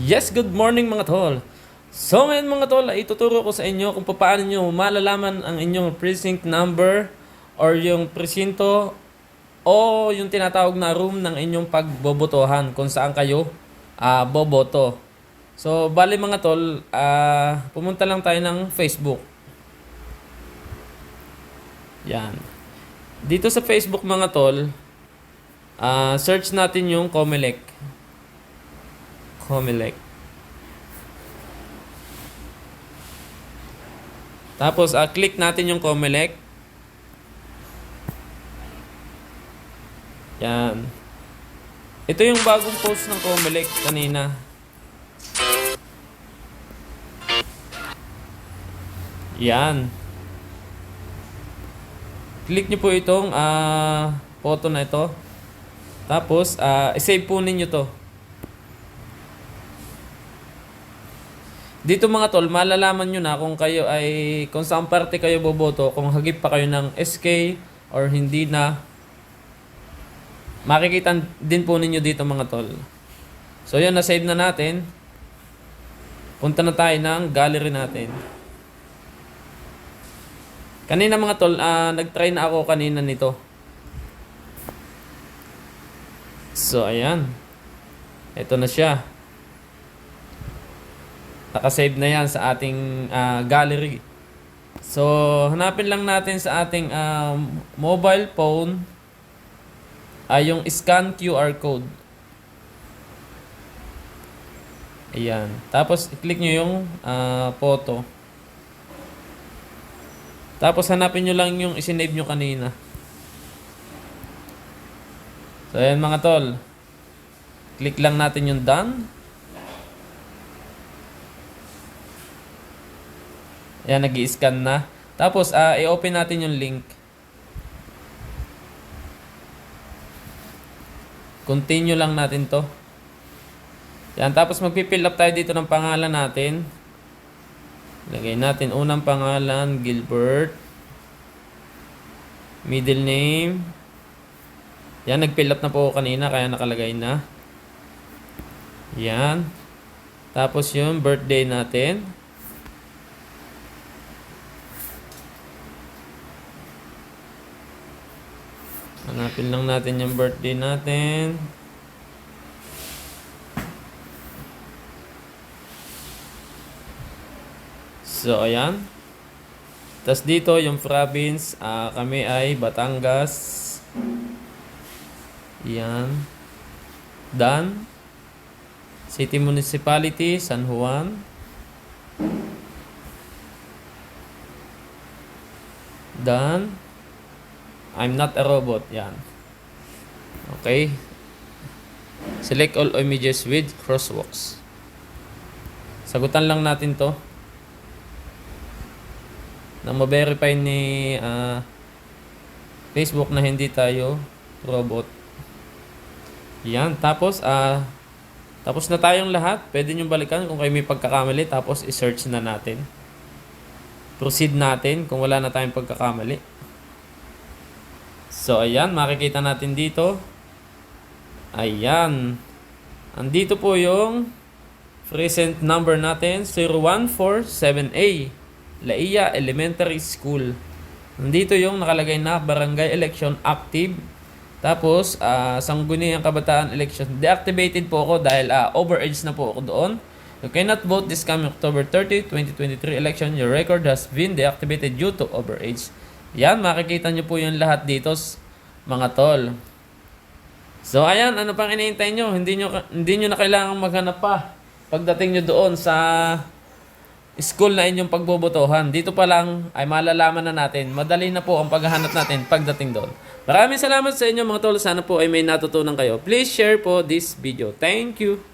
Yes, good morning mga tol. So ngayon mga tol, ay ituturo ko sa inyo kung paano nyo malalaman ang inyong precinct number or yung presinto o yung tinatawag na room ng inyong pagbobotohan kung saan kayo ah, boboto. So bali mga tol, ah, pumunta lang tayo ng Facebook. Yan. Dito sa Facebook mga tol, ah, search natin yung Comelec. Comelec. Tapos, ah, click natin yung Comelec. Yan. Ito yung bagong post ng Comelec kanina. Yan. Click nyo po itong ah, photo na ito. Tapos, ah, isave po ninyo to. Dito mga tol, malalaman nyo na kung kayo ay, kung saan parte kayo boboto, kung hagip pa kayo ng SK or hindi na. Makikita din po ninyo dito mga tol. So yun, na-save na natin. Punta na tayo ng gallery natin. Kanina mga tol, ah, nag-try na ako kanina nito. So ayan. Ito na siya. Nakasave na yan sa ating ah, gallery. So, hanapin lang natin sa ating ah, mobile phone ay yung scan QR code. Ayan. Tapos, i-click nyo yung ah, photo. Tapos, hanapin nyo lang yung isinave nyo kanina. So, ayan mga tol. Click lang natin yung done. Ayan, nag scan na. Tapos, ah, i-open natin yung link. Continue lang natin to. Yan, tapos magpipill up tayo dito ng pangalan natin. Lagay natin unang pangalan, Gilbert. Middle name. Yan, nag-fill up na po kanina, kaya nakalagay na. Yan. Tapos yung birthday natin. Hanapin lang natin yung birthday natin. So, ayan. Tapos dito, yung province, ah, kami ay Batangas. Yan. Dan. City Municipality, San Juan. Dan. I'm not a robot. Yan. Okay. Select all images with crosswalks. Sagutan lang natin to. Nang ma-verify ni ah, Facebook na hindi tayo robot. Yan. Tapos, ah, tapos na tayong lahat. Pwede nyo balikan kung kayo may pagkakamali. Tapos, i-search na natin. Proceed natin kung wala na tayong pagkakamali. So, ayan, makikita natin dito. Ayan. Andito po yung present number natin, 0147A. Laia Elementary School. Nandito yung nakalagay na Barangay Election Active. Tapos, ah, Sangguniang Kabataan Election. Deactivated po ako dahil ah, overage na po ako doon. You cannot vote this coming October 30, 2023 election. Your record has been deactivated due to overage. Yan, makikita nyo po yung lahat dito, mga tol. So, ayan, ano pang iniintay nyo? Hindi nyo, hindi nyo na kailangang maghanap pa pagdating nyo doon sa school na inyong pagbobotohan. Dito pa lang ay malalaman na natin. Madali na po ang paghahanap natin pagdating doon. Maraming salamat sa inyo mga tol. Sana po ay may natutunan kayo. Please share po this video. Thank you.